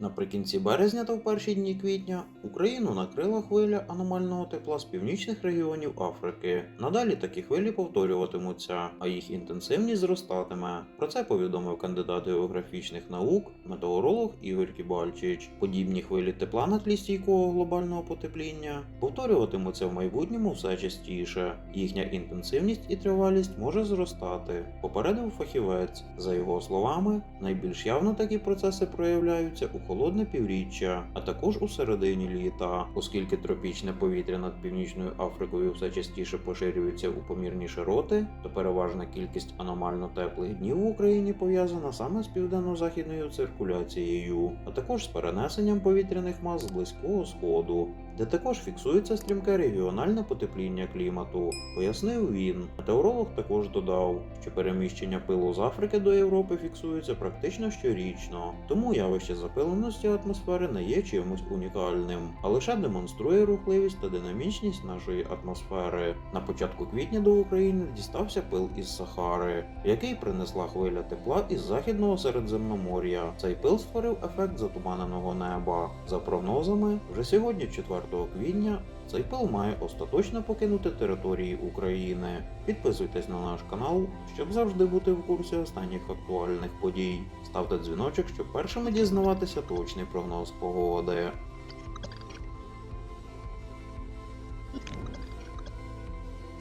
Наприкінці березня та в перші дні квітня Україну накрила хвиля аномального тепла з північних регіонів Африки. Надалі такі хвилі повторюватимуться, а їх інтенсивність зростатиме. Про це повідомив кандидат географічних наук, метеоролог Ігор Кібальчич. Подібні хвилі тепла на тлі стійкого глобального потепління повторюватимуться в майбутньому все частіше. Їхня інтенсивність і тривалість може зростати. Попередив фахівець. За його словами, найбільш явно такі процеси проявляються у холодне півріччя, а також у середині літа, оскільки тропічне повітря над північною Африкою все частіше поширюється у помірні широти, то переважна кількість аномально теплих днів в Україні пов'язана саме з південно-західною циркуляцією, а також з перенесенням повітряних мас з близького сходу, де також фіксується стрімке регіональне потепління клімату, пояснив він. Метеоролог також додав, що переміщення пилу з Африки до Європи фіксується практично щорічно, тому явище запиленості атмосфери не є чимось унікальним, а лише демонструє рухливість та динамічність нашої атмосфери. На початку квітня до України дістався пил із Сахари, який принесла хвиля тепла із західного Середземномор'я. Цей пил створив ефект затуманеного неба. За прогнозами, вже сьогодні, 4 квітня, цей пил має остаточно покинути території України. Підписуйтесь на наш канал, щоб завжди бути в курсі останніх актуальних подій. Ставте дзвіночок, щоб першими дізнаватися точний прогноз погоди.